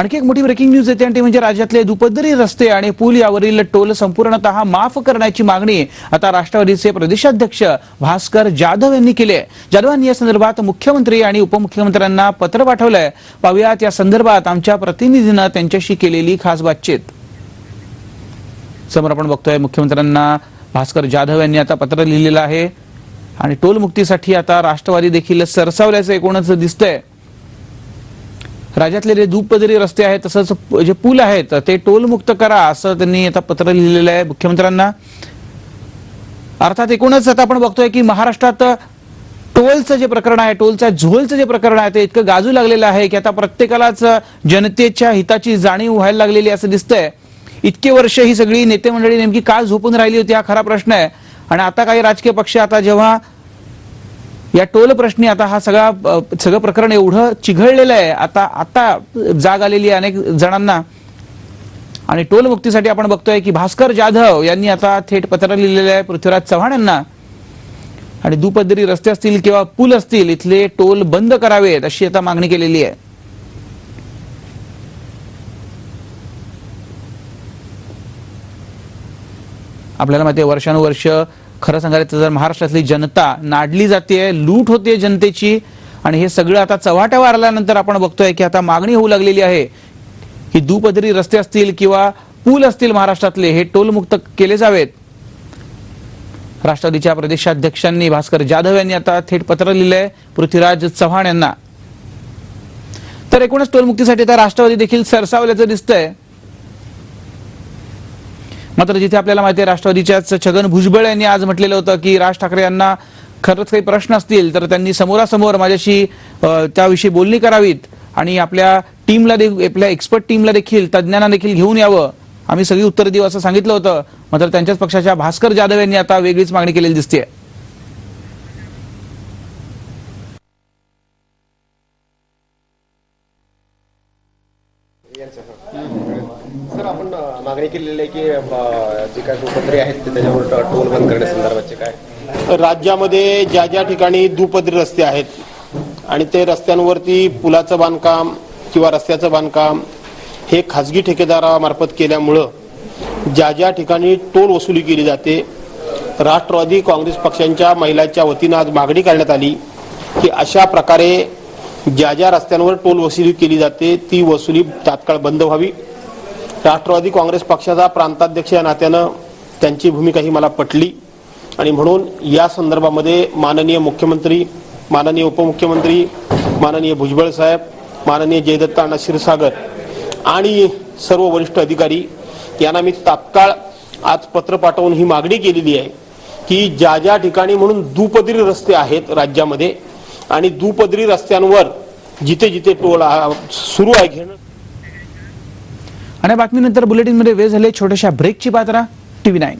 आणखी एक मोठी ब्रेकिंग न्यूज येते आणि ती म्हणजे राज्यातले दुपदरी रस्ते आणि पूल यावरील टोल संपूर्णतः माफ करण्याची मागणी आता राष्ट्रवादीचे प्रदेशाध्यक्ष भास्कर जाधव यांनी केली आहे. जाधव यांनी या संदर्भात मुख्यमंत्री आणि उपमुख्यमंत्र्यांना पत्र पाठवलंय. पाहुयात या संदर्भात आमच्या प्रतिनिधीनं त्यांच्याशी केलेली खास बातचीत. समोर आपण बघतोय मुख्यमंत्र्यांना भास्कर जाधव यांनी आता पत्र लिहिलेलं आहे. आणि टोल मुक्तीसाठी आता राष्ट्रवादी देखील सरसावल्याचं एकूणच दिसतंय. राज्यातले जे दुपदरी रस्ते आहेत तसंच जे पूल आहेत ते टोलमुक्त करा असं त्यांनी आता पत्र लिहिलेलं आहे मुख्यमंत्र्यांना. अर्थात एकूणच आता आपण बघतोय की महाराष्ट्रात टोलचं जे प्रकरण आहे टोलच्या झोलचं जे प्रकरण आहे ते इतकं गाजू लागलेलं आहे की आता प्रत्येकालाच जनतेच्या हिताची जाणीव व्हायला लागलेली असं दिसतंय. इतके वर्ष ही सगळी नेते मंडळी नेमकी का झोपून राहिली होती हा खरा प्रश्न आहे. आणि आता काही राजकीय पक्ष आता जेव्हा या टोल प्रश्नी आता हा सगळा सगळं प्रकरण एवढं चिघळलेलं आहे. आता आता जाग आलेली आहे अनेक जणांना. आणि टोल मुक्तीसाठी आपण बघतोय की भास्कर जाधव यांनी आता थेट पत्र लिहिलेलं आहे पृथ्वीराज चव्हाण यांना. आणि दुपदरी रस्ते असतील किंवा पूल असतील इथले टोल बंद करावेत अशी आता मागणी केलेली आहे. आपल्याला माहिती आहे वर्षानुवर्ष खरं सांगायचं जर महाराष्ट्रातली जनता नाडली जाते लूट होते जनतेची आणि हे सगळं आता चव्हाट्यावर आल्यानंतर आपण बघतोय की आता मागणी होऊ लागलेली आहे की दुपदरी रस्ते असतील किंवा पूल असतील महाराष्ट्रातले हे टोलमुक्त केले जावेत. राष्ट्रवादीच्या प्रदेशाध्यक्षांनी भास्कर जाधव यांनी आता थेट पत्र लिहिलंय पृथ्वीराज चव्हाण यांना. तर एकूणच टोलमुक्तीसाठी आता राष्ट्रवादी देखील सरसावल्याचं दिसतंय. मात्र जिथे आपल्याला माहिती आहे राष्ट्रवादीच्याच छगन भुजबळ यांनी आज म्हटलेलं होतं की राज ठाकरे यांना खरंच काही प्रश्न असतील तर त्यांनी समोरासमोर माझ्याशी त्याविषयी बोलणी करावीत आणि आपल्या टीमला देखील आपल्या एक्सपर्ट टीमला देखील तज्ज्ञांना देखील घेऊन यावं. आम्ही सगळी उत्तर देऊ असं सांगितलं होतं मात्र त्यांच्याच पक्षाच्या भास्कर जाधव यांनी आता वेगळीच मागणी केलेली दिसते सर आपण मागणी केलेली आहे की जे काही दुपदरी आहेत ते त्याच्यावर टोल बंद करण्यासंदर्भातचे काय? राज्यामध्ये ज्या ज्या ठिकाणी दुपदरी रस्ते आहेत आणि ते रस्त्यांवरती पुलाचं बांधकाम किंवा रस्त्याचं बांधकाम हे खाजगी ठेकेदारामार्फत केल्यामुळं ज्या ज्या ठिकाणी टोल वसुली केली जाते राष्ट्रवादी काँग्रेस पक्षांच्या महिलांच्या वतीनं आज मागणी करण्यात आली की अशा प्रकारे ज्या ज्या रस्त्यांवर टोल वसुली केली जाते ती वसुली तात्काळ बंद व्हावी. राष्ट्रवादी काँग्रेस पक्षाचा प्रांताध्यक्ष या नात्यानं त्यांची भूमिका ही मला पटली. आणि म्हणून या संदर्भामध्ये माननीय मुख्यमंत्री माननीय उपमुख्यमंत्री माननीय भुजबळ साहेब माननीय जयदत्ता अण्णा क्षीरसागर आणि सर्व वरिष्ठ अधिकारी यांना मी तात्काळ आज पत्र पाठवून ही मागणी केलेली आहे की ज्या ज्या ठिकाणी म्हणून दुपदरी रस्ते आहेत राज्यामध्ये आणि दुपदरी रस्त्यांवर जिथे जिथे टोल सुरू आहे घेणं. आणि या बातमीनंतर बुलेटिनमध्ये वेळ झाले छोट्याशा ब्रेकची पात्रा टीव्ही नाईन.